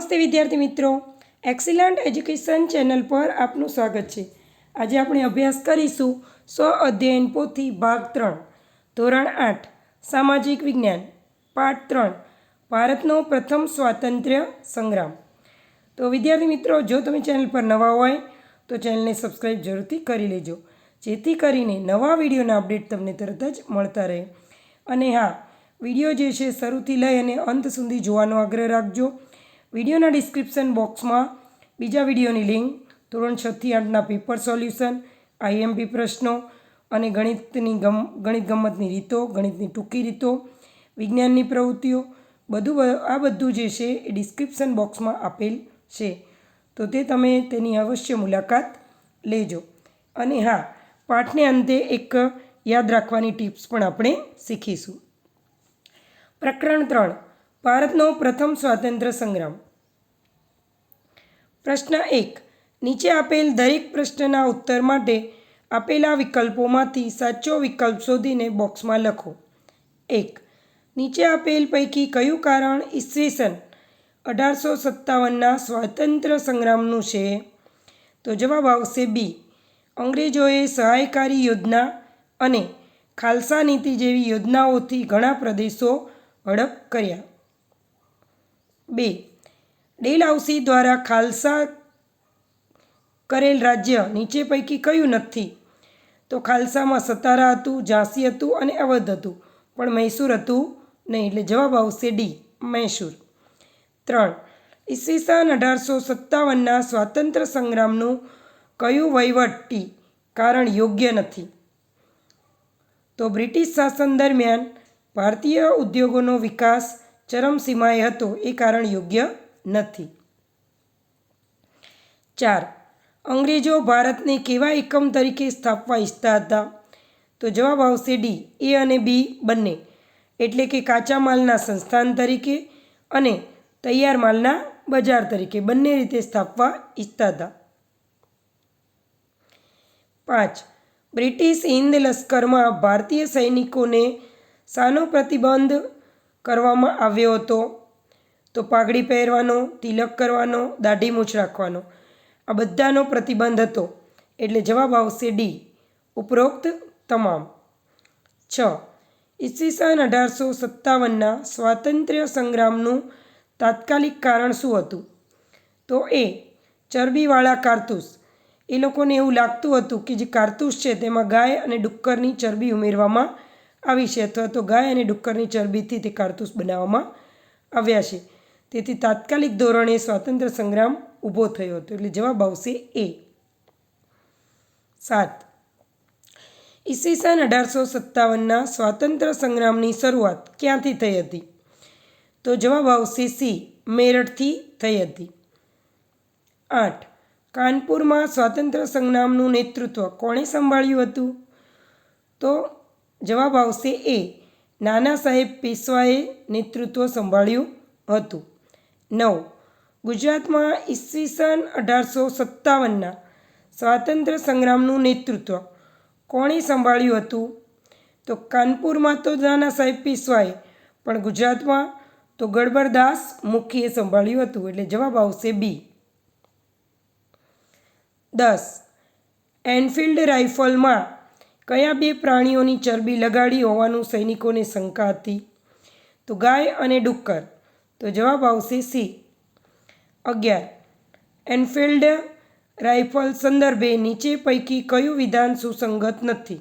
નમસ્તે વિદ્યાર્થી મિત્રો. એક્સિલન્ટ એજ્યુકેશન ચેનલ પર આપનું સ્વાગત છે. આજે આપણે અભ્યાસ કરીશું સ્વ અધ્યયન પોથી ભાગ ત્રણ, ધોરણ આઠ, સામાજિક વિજ્ઞાન, પાઠ ત્રણ, ભારતનો પ્રથમ સ્વાતંત્ર્ય સંગ્રામ. તો વિદ્યાર્થી મિત્રો, જો તમે ચેનલ પર નવા હોય, તો ચેનલને સબસ્ક્રાઈબ જરૂરથી કરી લેજો. જેથી કરીને નવા વિડીયોના અપડેટ તમને તરત જ મળતા રહે. અને હા, વીડિયો જે છે, શરૂથી લઈ અને અંત સુધી જોવાનો આગ્રહ રાખજો. વિડીયોના ડિસ્ક્રિપ્શન બોક્સમાં બીજા વિડીયોની લિંક, ધોરણ છથી આઠના પેપર સોલ્યુશન, આઈએમપી પ્રશ્નો અને ગણિતની ગમ, ગણિત ગમતની રીતો, ગણિતની ટૂંકી રીતો, વિજ્ઞાનની પ્રવૃત્તિઓ, બધું આ બધું જે છે એ ડિસ્ક્રિપ્શન બોક્સમાં આપેલ છે. તો તે તમે તેની અવશ્ય મુલાકાત લેજો. અને હા, પાઠને અંતે એક યાદ રાખવાની ટિપ્સ પણ આપણે શીખીશું. પ્રકરણ ત્રણ, ભારતનો પ્રથમ સ્વાતંત્ર્ય સંગ્રામ. પ્રશ્ન એક. નીચે આપેલ દરેક પ્રશ્નના ઉત્તર માટે આપેલા વિકલ્પોમાંથી સાચો વિકલ્પ શોધીને બોક્સમાં લખો. એક. નીચે આપેલ પૈકી કયું કારણ ઈસવીસન અઢારસો સત્તાવનના સ્વાતંત્ર્ય સંગ્રામનું છે? તો જવાબ આવશે બી. અંગ્રેજોએ સહાયકારી યોજના અને ખાલસા નીતિ જેવી યોજનાઓથી ઘણા પ્રદેશો હડપ કર્યા. બે. ડેલહાઉસી દ્વારા ખાલસા કરેલ રાજ્ય નીચે પૈકી કયું નથી? તો ખાલસામાં સતારા હતું, ઝાંસી હતું અને અવધ હતું. પણ મૈસૂર હતું નહીં, એટલે જવાબ આવશે ડી, મૈસૂર. ત્રણ, ઈસવીસન અઢારસો સત્તાવનના સ્વાતંત્ર્ય સંગ્રામનું કયું વહીવટી કારણ યોગ્ય નથી? તો બ્રિટિશ શાસન દરમિયાન ભારતીય ઉદ્યોગોનો વિકાસ ચરમસીમાએ હતો, એ કારણ યોગ્ય નથી. ચાર, અંગ્રેજો ભારતને કેવા એકમ તરીકે સ્થાપવા ઈચ્છતા હતા? તો જવાબ આવશે ડી, એ અને બી બંને. એટલે કે કાચા માલના સંસ્થાન તરીકે અને તૈયાર માલના બજાર તરીકે બંને રીતે સ્થાપવા ઈચ્છતા હતા. પાંચ, બ્રિટિશ હિન્દ લશ્કરમાં ભારતીય સૈનિકોને સાનો પ્રતિબંધ કરવામાં આવ્યો હતો? તો પાઘડી પહેરવાનો, તિલક કરવાનો, દાઢી મૂછ રાખવાનો. આ બધાનો પ્રતિબંધ હતો. એટલે જવાબ આવશે ડી. ઉપરોક્ત તમામ. છ. ઈસવીસન અઢારસો સત્તાવનના સ્વાતંત્ર્ય સંગ્રામનું તાત્કાલિક કારણ શું હતું? તો એ, ચરબીવાળા કારતૂસ. એ લોકોને એવું લાગતું હતું કે જે કારતૂસ છે તેમાં ગાય અને ડુક્કરની ચરબી ઉમેરવામાં આવી છે અથવા તો ગાય અને ડુક્કરની ચરબીથી તે કારતૂસ બનાવવામાં આવ્યા છે. તેથી તાત્કાલિક ધોરણે સ્વાતંત્ર્ય સંગ્રામ ઊભો થયો હતો. એટલે જવાબ આવશે એ. સાત. ઈસવીસન અઢારસો સત્તાવનના સ્વાતંત્ર્ય સંગ્રામની શરૂઆત ક્યાંથી થઈ હતી? તો જવાબ આવશે સી, મેરઠથી થઈ હતી. આઠ. કાનપુરમાં સ્વાતંત્ર્ય સંગ્રામનું નેતૃત્વ કોણે સંભાળ્યું હતું? તો જવાબ આવશે એ. નાના સાહેબ પેશવાએ નેતૃત્વ સંભાળ્યું હતું. નવ. ગુજરાતમાં ઈસવીસન અઢારસો સત્તાવનના સ્વાતંત્ર્ય સંગ્રામનું નેતૃત્વ કોણે સંભાળ્યું હતું? તો કાનપુરમાં તો નાના સાહેબ પીસવાએ, પણ ગુજરાતમાં તો ગડબરદાસ મુખીએ સંભાળ્યું હતું, એટલે જવાબ આવશે બી. દસ. એનફિલ્ડ રાઇફલમાં કયા બે પ્રાણીઓની ચરબી લગાડી હોવાનું સૈનિકોને શંકા હતી? તો ગાય અને ડુક્કર. તો જવાબ આવશે સી. અગિયાર. એનફિલ્ડ રાઇફલ સંદર્ભે નીચે પૈકી કયું વિધાન સુસંગત નથી?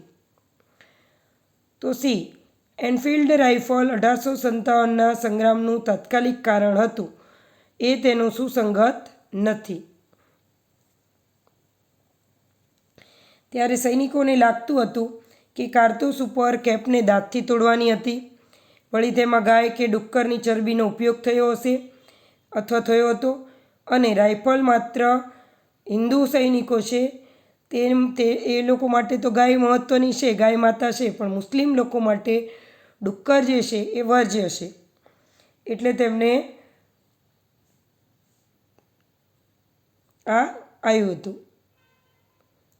તો સી. એનફિલ્ડ રાઇફલ અઢારસો સત્તાવનના સંગ્રામનું તાત્કાલિક કારણ હતું. એ તેનું સુસંગત નથી. ત્યારે સૈનિકોને લાગતું હતું કે કારતૂસ ઉપર કેપને દાંતથી તોડવાની હતી. વળી તેમાં ગાય કે ડુક્કરની ચરબીનો ઉપયોગ થયો હશે અથવા થયો હતો અને રાઇફલ માત્ર હિન્દુ સૈનિકો છે, તેમ તે એ લોકો માટે તો ગાય મહત્ત્વની છે, ગાય માતા છે, પણ મુસ્લિમ લોકો માટે ડુક્કર જે છે એ વર્જ્ય છે. એટલે તેમને આ આવ્યું હતું.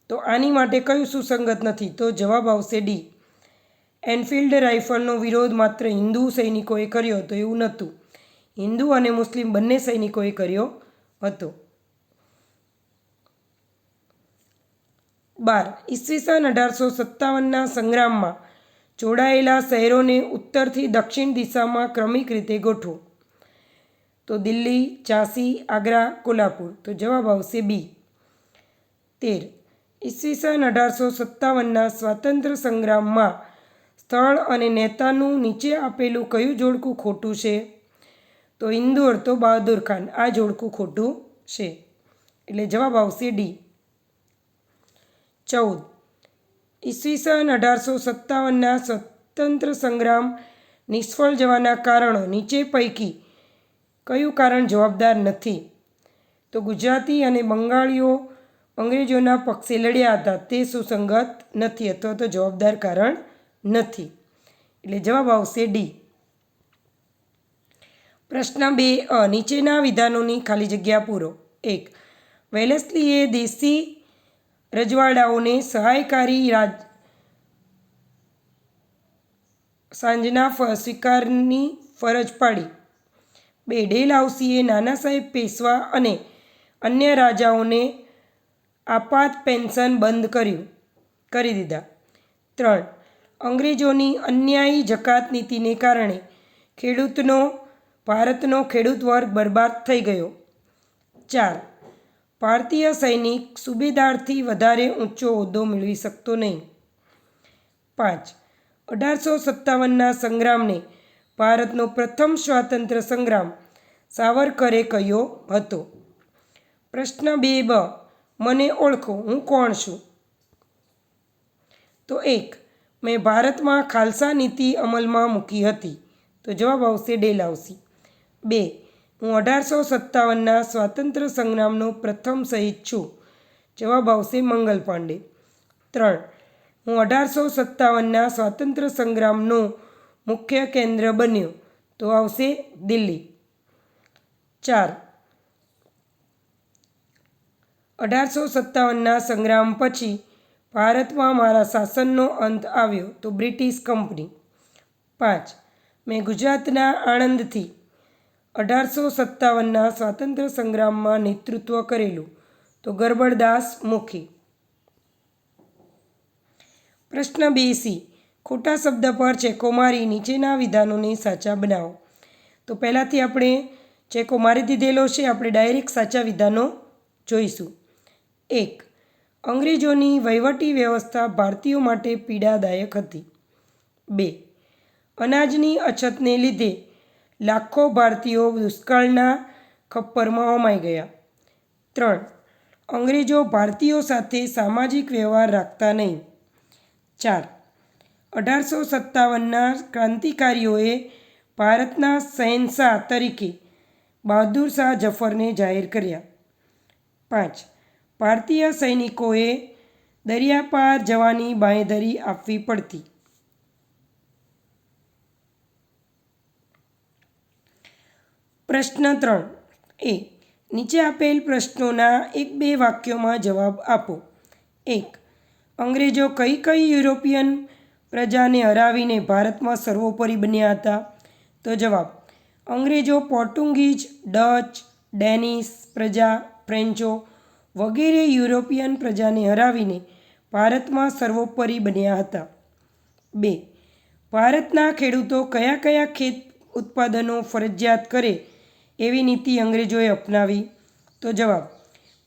તો આની માટે કયું સુસંગત નથી? તો જવાબ આવશે ડી. એનફિલ્ડ રાઇફલનો વિરોધ માત્ર હિન્દુ સૈનિકોએ કર્યો હતો એવું નહોતું. હિન્દુ અને મુસ્લિમ બંને સૈનિકોએ કર્યો હતો. બાર, ઈસવીસન અઢારસો સત્તાવનના સંગ્રામમાં જોડાયેલા શહેરોને ઉત્તરથી દક્ષિણ દિશામાં ક્રમિક રીતે ગોઠવો. તો દિલ્હી, ઝાંસી, આગ્રા, કોલ્હાપુર. તો જવાબ આવશે બી. તેર, ઈસવીસન અઢારસો સત્તાવનના સ્વાતંત્ર્ય સંગ્રામમાં સ્થળ અને નેતાનું નીચે આપેલું કયું જોડકું ખોટું છે? તો ઇન્દોર તો બહાદુર ખાન, આ જોડકું ખોટું છે. એટલે જવાબ આવશે ડી. ચૌદ. ઈસવીસન અઢારસો સત્તાવનના સ્વતંત્ર સંગ્રામ નિષ્ફળ જવાના કારણો નીચે પૈકી કયું કારણ જવાબદાર નથી? તો ગુજરાતી અને બંગાળીઓ અંગ્રેજોના પક્ષે લડ્યા હતા, તે સુસંગત નથી અથવા તો જવાબદાર કારણ નથી. એટલે જવાબ આવશે ડી. પ્રશ્ન બે, અ, નીચેના વિધાનોની ખાલી જગ્યા પૂરો. એક, વેલેસ્લીએ દેશી રજવાડાઓને સહાયકારી રાજ સાંજના સ્વીકારની ફરજ પાડી. બે, ડેલ હાઉસીએ નાના સાહેબ પેશવા અને અન્ય રાજાઓને આપાત પેન્શન બંધ કર્યું, કરી દીધા. ત્રણ અંગ્રેજોની અન્યાયી જકાત નીતિને કારણે ખેડૂતનો, ભારતનો ખેડૂત વર્ગ બરબાદ થઈ ગયો. ચાર. ભારતીય સૈનિક સુબેદારથી વધારે ઊંચો હોદ્દો મેળવી શકતો નહીં. પાંચ. અઢારસો સત્તાવનના સંગ્રામને ભારતનો પ્રથમ સ્વાતંત્ર્ય સંગ્રામ સાવરકરે કહ્યો હતો. પ્રશ્ન બે બ, મને ઓળખો, હું કોણ છું? તો એક. મેં ભારતમાં ખાલસા નીતિ અમલમાં મૂકી હતી. તો જવાબ આવશે ડેલાઉસી બે, હું અઢારસો સત્તાવનના સ્વાતંત્ર્ય સંગ્રામનો પ્રથમ શહીદ છું. જવાબ આવશે મંગલ પાંડે. ત્રણ, હું અઢારસો સત્તાવનના સ્વાતંત્ર્ય સંગ્રામનો મુખ્ય કેન્દ્ર બન્યો. તો આવશે દિલ્હી. ચાર, અઢારસો સત્તાવનના સંગ્રામ પછી ભારતમાં મારા શાસનનો અંત આવ્યો તો બ્રિટિશ કંપની. પાંચ, મેં ગુજરાતના આણંદથી અઢારસો સત્તાવનના સ્વાતંત્ર્ય સંગ્રામમાં નેતૃત્વ કરેલું તો ગરબડદાસ મુખી. પ્રશ્ન બે સી, ખોટા શબ્દ પર ચેકો મારી નીચેના વિધાનોને સાચા બનાવો. તો પહેલાંથી આપણે ચેકો મારી દીધેલો છે, આપણે ડાયરેક્ટ સાચા વિધાનો જોઈશું. એક અંગ્રેજોની વહીવટી વ્યવસ્થા ભારતીયો માટે પીડાદાયક હતી. બે, અનાજની અછતને લીધે લાખો ભારતીયો દુષ્કાળના ખપ્પરમાં હોમાઈ ગયા. ત્રણ, અંગ્રેજો ભારતીયો સાથે સામાજિક વ્યવહાર રાખતા નહીં. ચાર, અઢારસો સત્તાવનના ક્રાંતિકારીઓએ ભારતના શહેનશાહ તરીકે બહાદુર શાહ જફરને જાહેર કર્યા. પાંચ ભારતીય સૈનિકોએ દરિયા પાર જવાની બાંયધરી આપવી પડતી. પ્રશ્ન ત્રણ. એ. નીચે આપેલ પ્રશ્નોના એક બે વાક્યોમાં જવાબ આપો. એક. અંગ્રેજો કઈ કઈ યુરોપિયન પ્રજાને હરાવીને ભારતમાં સર્વોપરી બન્યા હતા? તો જવાબ, અંગ્રેજો પોર્ટુગીઝ, ડચ, ડેનિશ પ્રજા, ફ્રેન્ચો વગેરે યુરોપિયન પ્રજાને હરાવીને ભારતમાં સર્વોપરી બન્યા હતા. બે. ભારતના ખેડૂતો કયા કયા ખેત ઉત્પાદનો ફરજિયાત કરે એવી નીતિ અંગ્રેજોએ અપનાવી? તો જવાબ,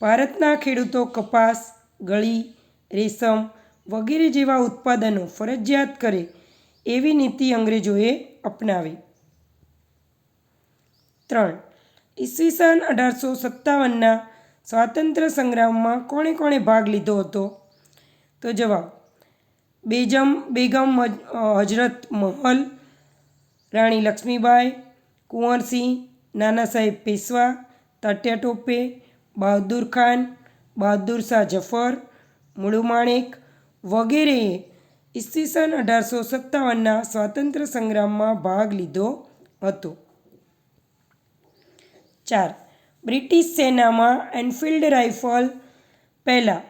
ભારતના ખેડૂતો કપાસ, ગળી, રેશમ વગેરે જેવા ઉત્પાદનો ફરજિયાત કરે એવી નીતિ અંગ્રેજોએ અપનાવી. ત્રણ. ઈસવીસન અઢારસો સત્તાવનના સ્વાતંત્ર્ય સંગ્રામમાં કોણે કોણે ભાગ લીધો હતો? તો જવાબ, બેજમ, બેગમ હજરત મહલ, રાણી લક્ષ્મીબાઈ, કુંવરસિંહ, નાના સાહેબ પેશવા, તાટ્યા ટોપે, બહાદુર ખાન, બહાદુર શાહ જફર મુળુમાણેક વગેરેએ ઈસવીસન અઢારસો સત્તાવનના સ્વાતંત્ર્ય સંગ્રામમાં ભાગ લીધો હતો. ચાર બ્રિટિશ સેનામાં એનફિલ્ડ રાઇફલ પહેલાં.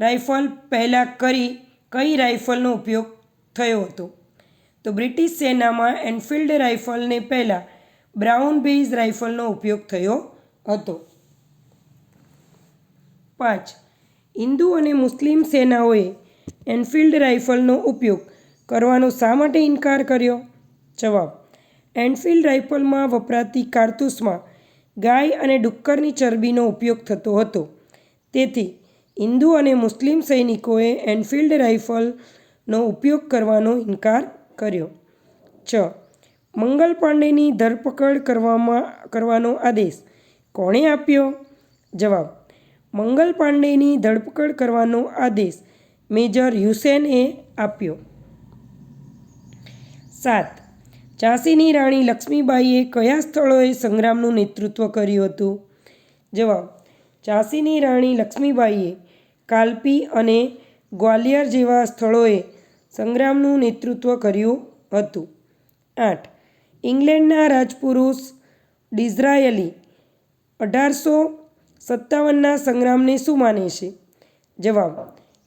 રાઇફલ પહેલાં કરી કઈ રાઇફલનો ઉપયોગ થયો હતો? તો બ્રિટિશ સેનામાં એનફિલ્ડ રાઇફલને પહેલાં બ્રાઉન બેઝ રાઇફલનો ઉપયોગ થયો હતો. પાંચ. હિન્દુ અને મુસ્લિમ સેનાઓએ એનફિલ્ડ રાઇફલનો ઉપયોગ કરવાનો શા માટે ઇનકાર કર્યો? જવાબ. એનફિલ્ડ રાઇફલમાં વપરાતી કારતૂસમાં ગાય અને ડુક્કરની ચરબીનો ઉપયોગ થતો હતો. તેથી, હિન્દુ અને મુસ્લિમ સૈનિકોએ એનફિલ્ડ રાઇફલનો ઉપયોગ કરવાનો ઇનકાર કર્યો. છ. મંગલ પાંડેની ધરપકડ કરવામાં, કરવાનો આદેશ કોણે આપ્યો? જવાબ. મંગલ પાંડેની ધરપકડ કરવાનો આદેશ મેજર હુસેને આપ્યો. સાત. ઝાંસીની રાણી લક્ષ્મીબાઈએ કયા સ્થળોએ સંગ્રામનું નેતૃત્વ કર્યું હતું? જવાબ, ઝાંસીની રાણી લક્ષ્મીબાઈએ કાલપી અને ગ્વાલિયર જેવા સ્થળોએ સંગ્રામનું નેતૃત્વ કર્યું હતું. આઠ, ઇંગ્લેન્ડના રાજપુરુષ ડિઝરાયલી અઢારસો સત્તાવનના સંગ્રામને શું માને છે? જવાબ,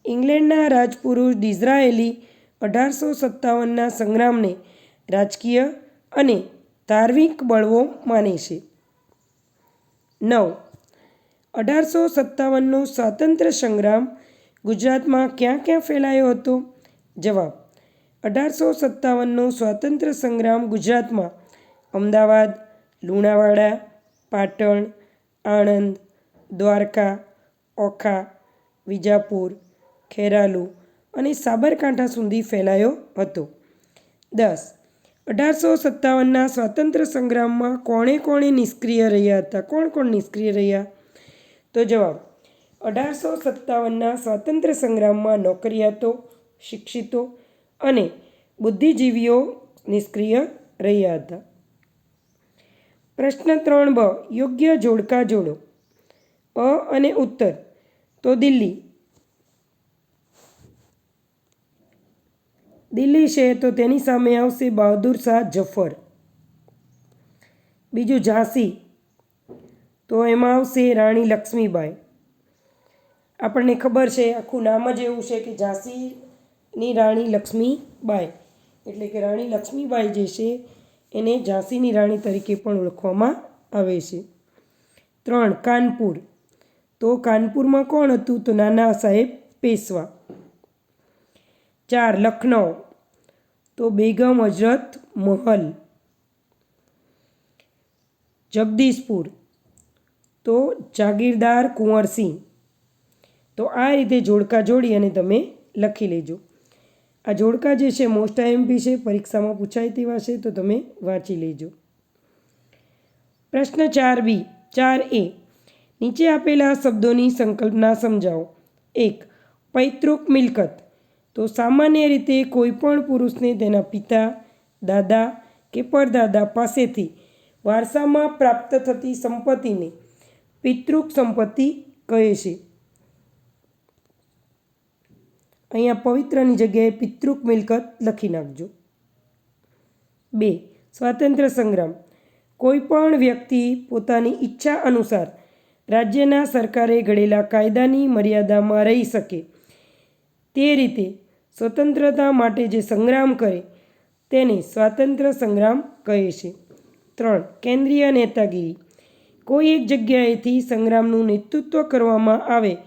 ઇંગ્લેન્ડના રાજપુરુષ ડિઝરાયલી અઢારસો સત્તાવનના સંગ્રામને રાજકીય અને ધાર્મિક બળવો માને છે. નવ. અઢારસો સત્તાવનનો સ્વાતંત્ર્ય સંગ્રામ ગુજરાતમાં ક્યાં ક્યાં ફેલાયો હતો? જવાબ. અઢારસો સત્તાવનનો સ્વાતંત્ર્ય સંગ્રામ ગુજરાતમાં અમદાવાદ, લુણાવાડા, પાટણ, આણંદ, દ્વારકા, ઓખા, વિજાપુર, ખેરાલુ અને સાબરકાંઠા સુધી ફેલાયો હતો. દસ. અઢારસો સત્તાવનના સ્વાતંત્ર્ય સંગ્રામમાં કોણે કોણે નિષ્ક્રિય રહ્યા હતા? કોણ કોણ નિષ્ક્રિય રહ્યા? તો જવાબ, અઢારસો સત્તાવનના સ્વાતંત્ર્ય સંગ્રામમાં નોકરિયાતો, શિક્ષિતો અને બુદ્ધિજીવીઓ નિષ્ક્રિય રહ્યા હતા. પ્રશ્ન ત્રણ બ, યોગ્ય જોડકા જોડો. અ અને ઉત્તર, તો દિલ્હી દિલ્હી છે તો તેની સામે આવશે બહાદુર શાહ જફર. બીજું ઝાંસી તો એમાં આવશે રાણી લક્ષ્મીબાઈ. આપણને ખબર છે, આખું નામ જ એવું છે કે ઝાંસીની રાણી લક્ષ્મીબાઈ. એટલે કે રાણી લક્ષ્મીબાઈ જે છે, એને ઝાંસીની રાણી તરીકે પણ ઓળખવામાં આવે છે. ત્રણ, કાનપુર. તો કાનપુરમાં કોણ હતું? તો નાના સાહેબ પેશવા. ચાર લખનઉ તો બેગમ હજરત મહલ. જગદીશપુર, તો જાગીરદાર કુંવરસિંહ તો આ રીતે જોડકા જોડી અને તમે લખી લેજો. આ જોડકા જે છે મોસ્ટ આઈએમપી છે, પરીક્ષામાં પૂછાય તેવા છે, તો તમે વાંચી લેજો. પ્રશ્ન ચાર બી, ચાર એ. નીચે આપેલા શબ્દોની સંકલ્પના સમજાવો. એક, પૈતૃક મિલકત. તો સામાન્ય રીતે કોઈપણ પુરુષને તેના પિતા, દાદા કે પરદાદા પાસેથી વારસામાં પ્રાપ્ત થતી સંપત્તિને પિતૃક સંપત્તિ કહે છે. અહીંયા પવિત્રની જગ્યાએ પિતૃક મિલકત લખી નાખજો. બે, સ્વાતંત્ર્ય સંગ્રામ. કોઈપણ વ્યક્તિ પોતાની ઈચ્છા અનુસાર રાજ્યના સરકારે ઘડેલા કાયદાની મર્યાદામાં રહી શકે. તે રીતે સ્વતંત્રતા માટે જે સંગ્રામ કરે, તેને સ્વાતંત્ર્ય સંગ્રામ કહે છે. ત્રણ, કેન્દ્રીય નેતાગીરી. કોઈ એક જગ્યાએથી સંગ્રામનું નેતૃત્વ કરવામાં આવે,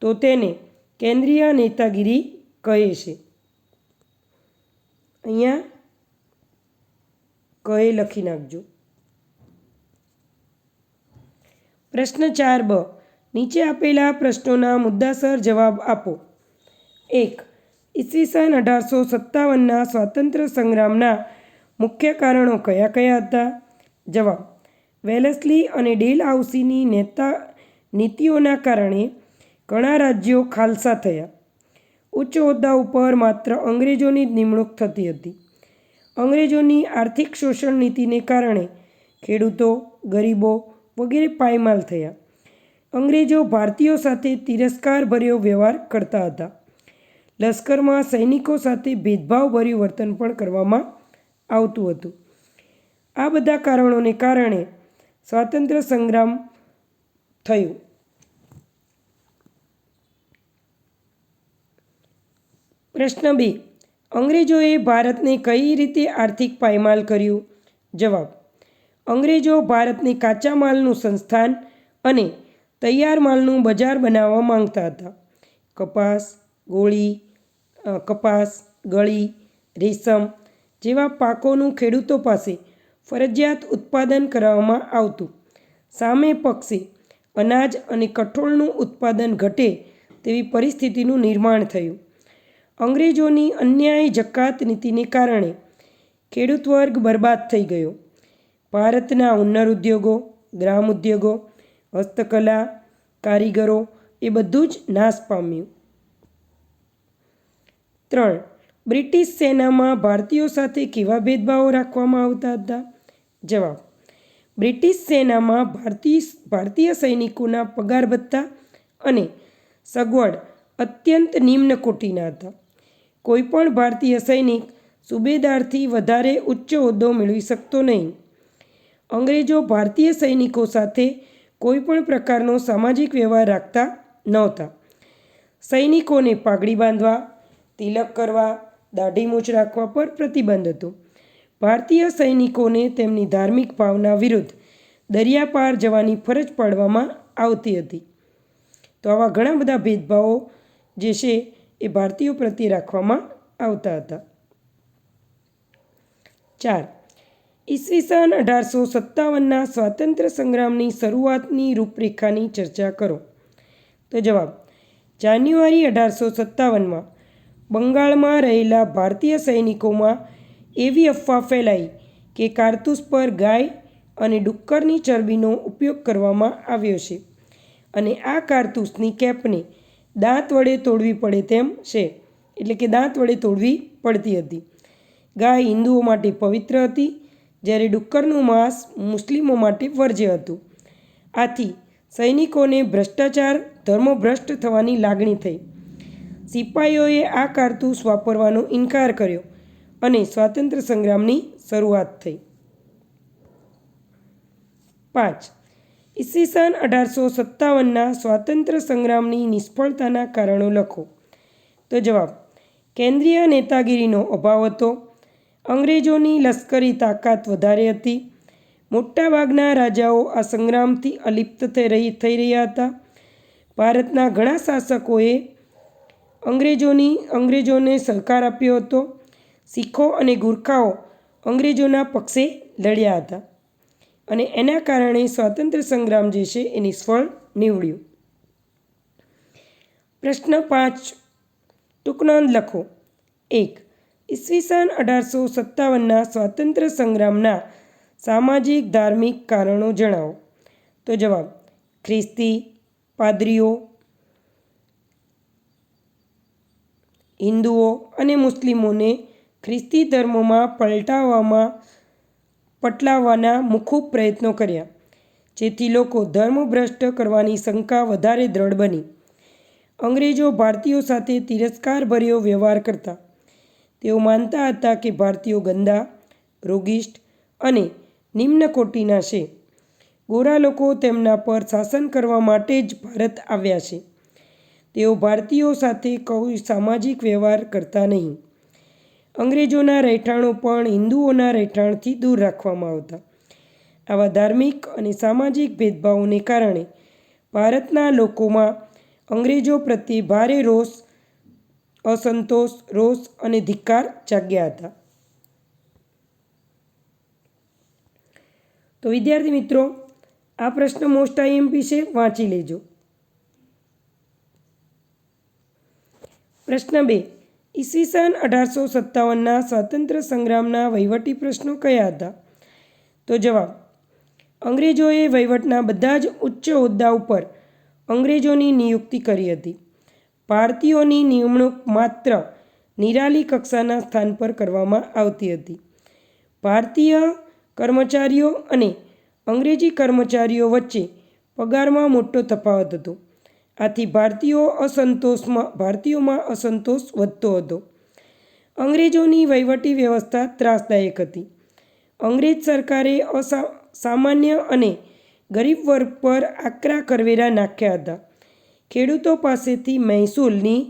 તો તેને કેન્દ્રીય નેતાગીરી કહે છે. અહીંયા કહે લખી નાખજો. પ્રશ્ન ચાર બ. નીચે આપેલા પ્રશ્નોના મુદ્દાસર જવાબ આપો. એક ઈસવીસન અઢારસો સત્તાવનના સ્વાતંત્ર્ય સંગ્રામના મુખ્ય કારણો કયા કયા હતા? જવાબ, વેલેસ્લી અને ડેલ હાઉસીની નેતા નીતિઓના કારણે ઘણા રાજ્યો ખાલસા થયા. ઉચ્ચ હોદ્દા ઉપર માત્ર અંગ્રેજોની જ નિમણૂક થતી હતી. અંગ્રેજોની આર્થિક શોષણ નીતિને કારણે ખેડૂતો, ગરીબો વગેરે પાયમાલ થયા. અંગ્રેજો ભારતીયો સાથે તિરસ્કારભર્યો વ્યવહાર કરતા હતા. લશ્કરમાં સૈનિકો સાથે ભેદભાવભર્યું વર્તન પણ કરવામાં આવતું હતું. આ બધા કારણોને કારણે સ્વાતંત્ર્ય સંગ્રામ થયું. પ્રશ્ન બે, અંગ્રેજોએ ભારતને કઈ રીતે આર્થિક પાયમાલ કર્યું? જવાબ, અંગ્રેજો ભારતને કાચા માલનું સંસ્થાન અને તૈયાર માલનું બજાર બનાવવા માંગતા હતા. કપાસ, ગોળી કપાસ, ગળી, રેશમ જેવા પાકોનું ખેડૂતો પાસે ફરજિયાત ઉત્પાદન કરવામાં આવતું. સામે પક્ષે અનાજ અને કઠોળનું ઉત્પાદન ઘટે તેવી પરિસ્થિતિનું નિર્માણ થયું. અંગ્રેજોની અન્યાય જકાત નીતિને કારણે ખેડૂત વર્ગ બરબાદ થઈ ગયો. ભારતના હુન્નર ઉદ્યોગો, ગ્રામ ઉદ્યોગો, હસ્તકલા, કારીગરો એ બધું જ નાશ પામ્યું. ત્રણ. બ્રિટિશ સેનામાં ભારતીયો સાથે કેવા ભેદભાવો રાખવામાં આવતા હતા? જવાબ. બ્રિટિશ સેનામાં ભારતીય ભારતીય સૈનિકોના પગાર ભથ્થા અને સગવડ અત્યંત નિમ્ન કોટીના હતા. કોઈપણ ભારતીય સૈનિક સુબેદારથી વધારે ઉચ્ચ હોદ્દો મેળવી શકતો નહીં. અંગ્રેજો ભારતીય સૈનિકો સાથે કોઈપણ પ્રકારનો સામાજિક વ્યવહાર રાખતા નહોતા. સૈનિકોને પાઘડી બાંધવા તિલક કરવા, દાઢી મૂછ રાખવા પર પ્રતિબંધ હતો. ભારતીય સૈનિકોને તેમની ધાર્મિક ભાવના વિરુદ્ધ દરિયા પાર જવાની ફરજ પાડવામાં આવતી હતી. તો આવા ઘણા બધા ભેદભાવો જે છે એ ભારતીયો પ્રત્યે રાખવામાં આવતા હતા. ચાર. ઈસવીસન અઢારસો સત્તાવનના સ્વાતંત્ર્ય સંગ્રામની શરૂઆતની રૂપરેખાની ચર્ચા કરો. તો જવાબ, જાન્યુઆરી અઢારસો સત્તાવનમાં બંગાળમાં રહેલા ભારતીય સૈનિકોમાં એવી અફવા ફેલાઈ કે કારતૂસ પર ગાય અને ડુક્કરની ચરબીનો ઉપયોગ કરવામાં આવ્યો છે અને આ કારતૂસની કેપને દાંત વડે તોડવી પડે તેમ છે, એટલે કે દાંત વડે તોડવી પડતી હતી. ગાય હિન્દુઓ માટે પવિત્ર હતી, જ્યારે ડુક્કરનું માંસ મુસ્લિમો માટે વર્જ્ય હતું. આથી સૈનિકોને ભ્રષ્ટાચાર, ધર્મભ્રષ્ટ થવાની લાગણી થઈ. સિપાહીઓએ આ કારતૂસ વાપરવાનો ઇનકાર કર્યો અને સ્વાતંત્ર્ય સંગ્રામની શરૂઆત થઈ. પાંચ. ઈસવીસન અઢારસો સત્તાવનના સ્વાતંત્ર્ય સંગ્રામની નિષ્ફળતાના કારણો લખો. તો જવાબ, કેન્દ્રીય નેતાગીરીનો અભાવ હતો, અંગ્રેજોની લશ્કરી તાકાત વધારે હતી, મોટાભાગના રાજાઓ આ સંગ્રામથી અલિપ્ત થઈ રહી થઈ રહ્યા હતા. ભારતના ઘણા શાસકોએ અંગ્રેજોની, અંગ્રેજોને સહકાર આપ્યો હતો. શીખો અને ગુરખાઓ અંગ્રેજોના પક્ષે લડ્યા હતા. અને એના કારણે સ્વાતંત્ર્ય સંગ્રામ જે છે એ નિષ્ફળ નીવડ્યું. પ્રશ્ન પાંચ. ટૂંકનોંધ લખો. એક. ઈસવીસન અઢારસો સત્તાવનના સ્વાતંત્ર્ય સંગ્રામના સામાજિક, ધાર્મિક કારણો જણાવો. તો જવાબ, ખ્રિસ્તી, પાદરીઓ હિન્દુઓ અને મુસ્લિમોને ખ્રિસ્તી ધર્મમાં પલટાવવામાં, પટલાવવાના મુખૂબ પ્રયત્નો કર્યા, જેથી લોકો ધર્મભ્રષ્ટ કરવાની શંકા વધારે દ્રઢ બની. અંગ્રેજો ભારતીયો સાથે તિરસ્કારભર્યો વ્યવહાર કરતા. તેઓ માનતા હતા કે ભારતીયો ગંદા, રોગિષ્ટ અને નિમ્ન કોટીના છે. ગોરા લોકો તેમના પર શાસન કરવા માટે જ ભારત આવ્યા છે. તેઓ ભારતીયો સાથે કોઈ સામાજિક વ્યવહાર કરતા નહીં. અંગ્રેજોના રહેઠાણો પણ હિન્દુઓના રહેઠાણથી દૂર રાખવામાં આવતા. આવા ધાર્મિક અને સામાજિક ભેદભાવોને કારણે ભારતના લોકોમાં અંગ્રેજો પ્રત્યે ભારે રોષ, અસંતોષ, રોષ અને ધિક્કાર જાગ્યા હતા. તો વિદ્યાર્થી મિત્રો, આ પ્રશ્ન મોસ્ટ આઈએમપી છે વાંચી લેજો. પ્રશ્ન બે. ઈસવીસન અઢારસો સત્તાવનના સ્વાતંત્ર્ય સંગ્રામના વહીવટી પ્રશ્નો કયા હતા? તો જવાબ, અંગ્રેજોએ વહીવટના બધા જ ઉચ્ચ હોદ્દા ઉપર અંગ્રેજોની નિયુક્તિ કરી હતી. ભારતીયોની નિમણૂક માત્ર નિરાલી કક્ષાના સ્થાન પર કરવામાં આવતી હતી. ભારતીય કર્મચારીઓ અને અંગ્રેજી કર્મચારીઓ વચ્ચે પગારમાં મોટો તફાવત હતો. આથી ભારતીયો અસંતોષમાં ભારતીયોમાં અસંતોષ વધતો હતો. અંગ્રેજોની વહીવટી વ્યવસ્થા ત્રાસદાયક હતી. અંગ્રેજ સરકારે અસા સામાન્ય અને ગરીબ વર્ગ પર આકરા કરવેરા નાખ્યા હતા. ખેડૂતો પાસેથી મહેસૂલની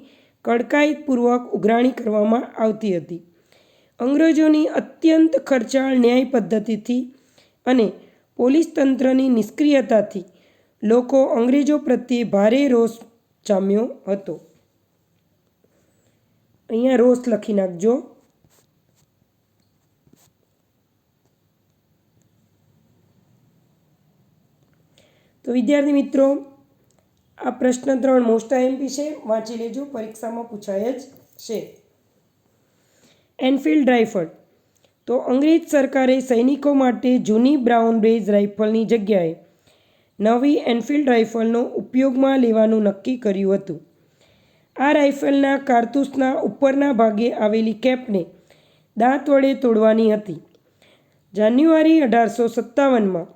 કડકાઈપૂર્વક ઉઘરાણી કરવામાં આવતી હતી. અંગ્રેજોની અત્યંત ખર્ચાળ ન્યાય પદ્ધતિથી અને પોલીસ તંત્રની નિષ્ક્રિયતાથી લોકો અંગ્રેજો પ્રત્યે ભારે રોષ જામ્યો હતો. અહીંયા રોષ લખી નાખજો. તો વિદ્યાર્થી મિત્રો, આ પ્રશ્ન ત્રણ મોસ્ટ આઈએમપી છે, વાંચી લેજો, પરીક્ષામાં પૂછાય જ છે. Enfield rifle. તો અંગ્રેજ સરકારે સૈનિકો માટે જૂની બ્રાઉન બ્રેઝ રાઇફલની જગ્યાએ નવી એનફિલ્ડ રાઇફલનો ઉપયોગમાં લેવાનું નક્કી કર્યું હતું. આ રાઇફલના કારતૂસના ઉપરના ભાગે આવેલી કેપને દાંત વડે તોડવાની હતી. જાન્યુઆરી અઢારસો સત્તાવનમાં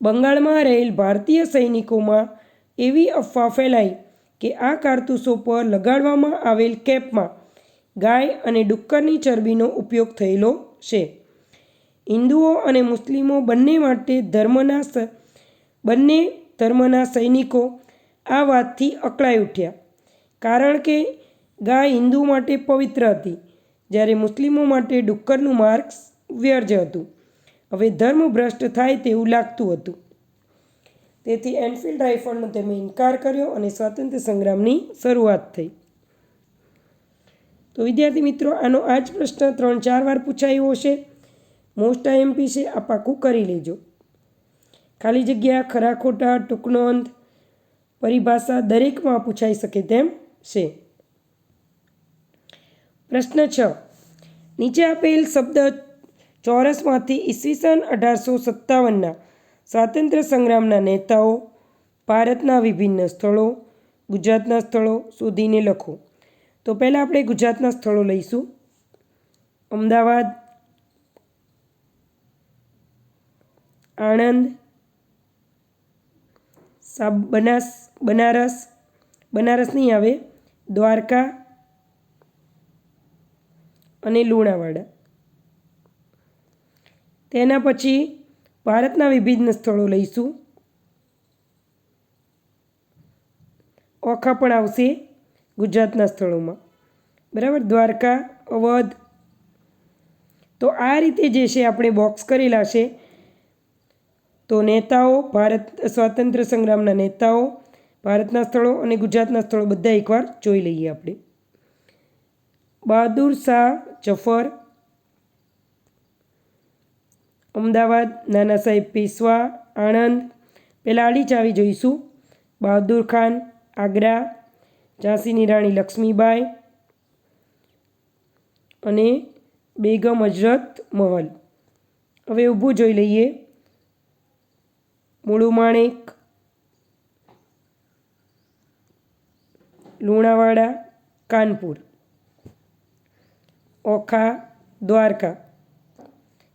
બંગાળમાં રહેલ ભારતીય સૈનિકોમાં એવી અફવા ફેલાઈ કે આ કારતૂસો પર લગાડવામાં આવેલ કેપમાં ગાય અને ડુક્કરની ચરબીનો ઉપયોગ થયેલો છે. હિન્દુઓ અને મુસ્લિમો બંને માટે ધર્મના બંને ધર્મના સૈનિકો આ વાતથી અકળાઈ ઉઠ્યા. કારણ કે ગાય હિન્દુ માટે પવિત્ર હતી, જ્યારે મુસ્લિમો માટે ડુક્કરનું માર્ગ વ્યર્જ હતું. હવે ધર્મ ભ્રષ્ટ થાય તેવું લાગતું હતું. તેથી એનફિલ્ડ રાઇફલનો તેમણે ઇનકાર કર્યો અને સ્વાતંત્ર્ય સંગ્રામની શરૂઆત થઈ. તો વિદ્યાર્થી મિત્રો, આનો આ જ પ્રશ્ન ત્રણ ચાર વાર પૂછાયો હશે. મોસ્ટ આઈએમપી છે આ પાકું કરી લેજો. ખાલી જગ્યા, ખરા ખોટા ટૂંકનોંધ પરિભાષા દરેકમાં પૂછાઈ શકે તેમ છે. પ્રશ્ન છ. નીચે આપેલ શબ્દ ચોરસમાંથી ઈસવીસન અઢારસો સત્તાવનના સ્વાતંત્ર્ય સંગ્રામના નેતાઓ, ભારતના વિભિન્ન સ્થળો, ગુજરાતના સ્થળો શોધીને લખો. તો પહેલાં આપણે ગુજરાતના સ્થળો લઈશું. અમદાવાદ, આણંદ સાબ, બનાસ, બનારસ બનારસ નહીં આવે, દ્વારકા અને લુણાવાડા. તેના પછી ભારતના વિભિન્ન સ્થળો લઈશું. ઓખા પણ આવશે ગુજરાતના સ્થળોમાં. બરાબર? દ્વારકા, અવધ. તો આ રીતે જે છે, આપણે બોક્સ કરેલા છે. તો નેતાઓ, ભારત, સ્વાતંત્ર્ય સંગ્રામના નેતાઓ, ભારતના સ્થળો અને ગુજરાતના સ્થળો બધા એકવાર જોઈ લઈએ આપણે. બહાદુર શાહ જફર, અમદાવાદ નાના સાહેબ પેશવા, આણંદ, પહેલાં આડી ચાવી જોઈશું. બહાદુર ખાન, આગ્રા, ઝાંસીની રાણી લક્ષ્મીબાઈ અને બેગમ હજરત મહલ હવે ઊભું જોઈ લઈએ. મૂળું માણેક લુણાવાડા, કાનપુર. ઓખા, દ્વારકા.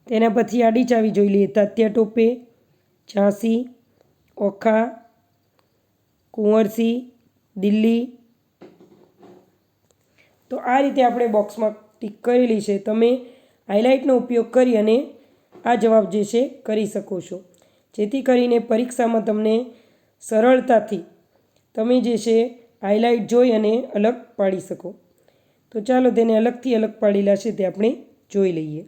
તેના પછી આડી ચાવી જોઈ લઈએ. તાત્યા ટોપે ઝાંસી, ઓખા, કુંવરસી, દિલ્હી. તો આ રીતે આપણે બોક્સમાં ટીક કરેલી છે. તમે હાઇલાઇટનો ઉપયોગ કરી અને આ જવાબ જે છે, કરી શકો છો. જેથી કરીને પરીક્ષામાં તમને સરળતાથી તમે જે છે હાઇલાઇટ જોઈ અને અલગ પાડી શકો. તો ચાલો તેને અલગથી અલગ પાડેલા છે તે આપણે જોઈ લઈએ.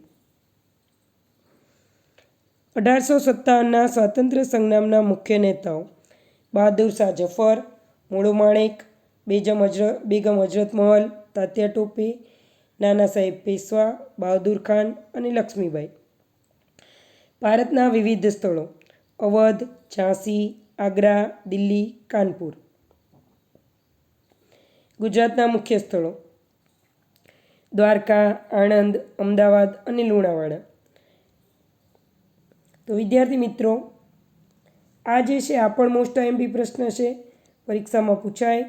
અઢારસો સત્તાવનના સ્વાતંત્ર્ય સંગ્રામના મુખ્ય નેતાઓ બહાદુર શાહ જફર, મોડુ માણેક બેજમ હજર, બેગમ હજરત મહલ, તાત્યા ટોપે, નાના સાહેબ પેશવા, બહાદુર ખાન અને લક્ષ્મીબાઈ. ભારતના વિવિધ સ્થળો અવધ, ઝાંસી, આગ્રા, દિલ્હી, કાનપુર. ગુજરાતના મુખ્ય સ્થળો. દ્વારકા, આણંદ, અમદાવાદ અને લુણાવાડા. તો વિદ્યાર્થી મિત્રો, આ જે છે, આ પણ મોસ્ટ આઈએમપી પ્રશ્ન છે. પરીક્ષામાં પૂછાય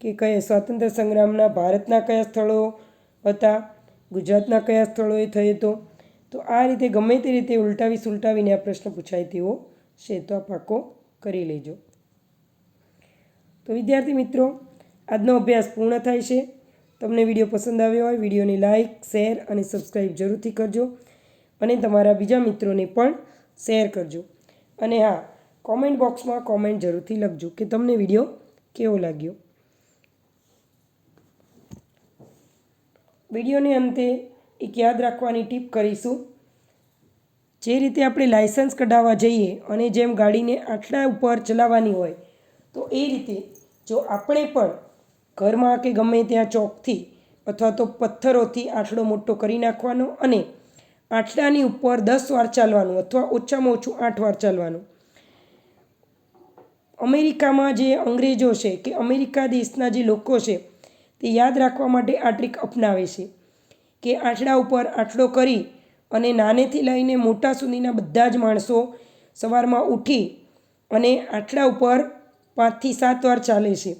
કે કયા સ્વાતંત્ર્ય સંગ્રામના ભારતના કયા સ્થળો હતા, ગુજરાતના કયા સ્થળોએ થયો હતો. તો આ રીતે ગમે તે રીતે ઉલટાવી સુલટાવીને આ પ્રશ્ન પૂછાય તેવો છે તો પાકો કરી લેજો. તો વિદ્યાર્થી મિત્રો, આજનો અભ્યાસ પૂર્ણ થાય છે. તમને વીડિયો પસંદ આવ્યો હોય, વિડીયોને લાઇક શેર અને સબસ્ક્રાઈબ જરૂરથી કરજો અને તમારા બીજા મિત્રોને પણ શેર કરજો. અને હા, કોમેન્ટ બોક્સમાં કોમેન્ટ જરૂરથી લખજો કે તમને વીડિયો કેવો લાગ્યો. વિડીયોને અંતે એક યાદ રાખવાની ટીપ કરીશું. જે રીતે આપણે લાઇસન્સ કઢાવવા જઈએ અને જેમ ગાડીને આટલા ઉપર ચલાવવાની હોય, તો એ રીતે જો આપણે પણ ઘરમાં કે ગમે ત્યાં ચોકથી અથવા તો પથ્થરોથી આટલો મોટો કરી નાખવાનો અને આટલાની ઉપર દસ વાર ચાલવાનું અથવા ઓછામાં ઓછું આઠ વાર ચાલવાનું. અમેરિકામાં જે અંગ્રેજો છે કે અમેરિકા દેશના જે લોકો છે, તે યાદ રાખવા માટે આ ટ્રીક અપનાવે છે કે આટલા ઉપર આટલો કરી અને નાનેથી લઈને મોટા સુધીના બધા જ માણસો સવારમાં ઉઠી અને આટલા ઉપર પાંચથી સાત વાર ચાલે છે.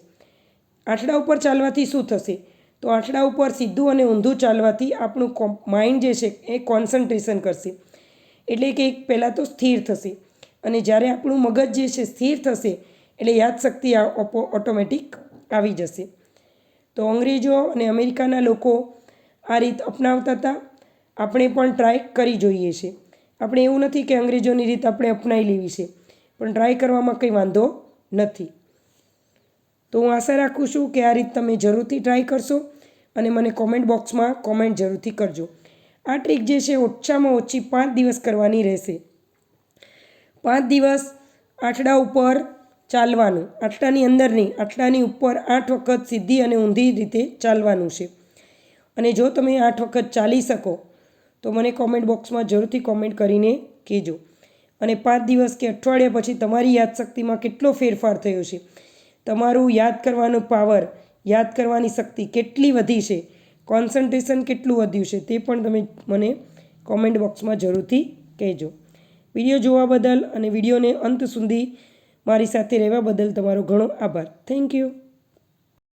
આટલા ઉપર ચાલવાથી શું થશે? તો આટલા ઉપર સીધું અને ઊંધું ચાલવાથી આપણું માઇન્ડ જે છે એ કોન્સન્ટ્રેશન કરશે. એટલે કે એક પહેલાં તો સ્થિર થશે. અને જ્યારે આપણું મગજ જે છે સ્થિર થશે, એટલે યાદશક્તિ ઓટોમેટિક આવી જશે. તો અંગ્રેજો અને અમેરિકાના લોકો આ રીત અપનાવતા હતા. આપણે પણ ટ્રાય કરી જોઈએ છે. આપણે એવું નથી કે અંગ્રેજોની રીત આપણે અપનાવી લેવી છે. પણ ટ્રાય કરવામાં કંઈ વાંધો નથી. તો હું આશા રાખું છું કે આ રીત તમે જરૂરથી ટ્રાય કરશો અને મને કોમેન્ટ બોક્સમાં કોમેન્ટ જરૂરથી કરજો. આ ટ્રીક જે છે ઓછામાં ઓછી પાંચ દિવસ કરવાની રહેશે. પાંચ દિવસ આઠડા ઉપર ચાલવાનું. આટલાની અંદર નહીં આટલાની ઉપર આઠ વખત સીધી અને ઊંધી રીતે ચાલવાનું છે. અને જો તમે આઠ વખત ચાલી શકો તો મને કોમેન્ટ બોક્સમાં જરૂરથી કોમેન્ટ કરીને કહેજો. અને પાંચ દિવસ કે અઠવાડિયા પછી તમારી યાદશક્તિમાં કેટલો ફેરફાર થયો છે? તમારું યાદ કરવાનો પાવર યાદ કરવાની શક્તિ કેટલી વધી છે? કોન્સન્ટ્રેશન કેટલું વધ્યું છે? તે પણ તમે મને કોમેન્ટ બોક્સમાં જરૂરથી કહેજો. વીડિયો જોવા બદલ અને વિડીયોને અંત સુધી મારી સાથે રહેવા બદલ તમારો ઘણો આભાર. Thank you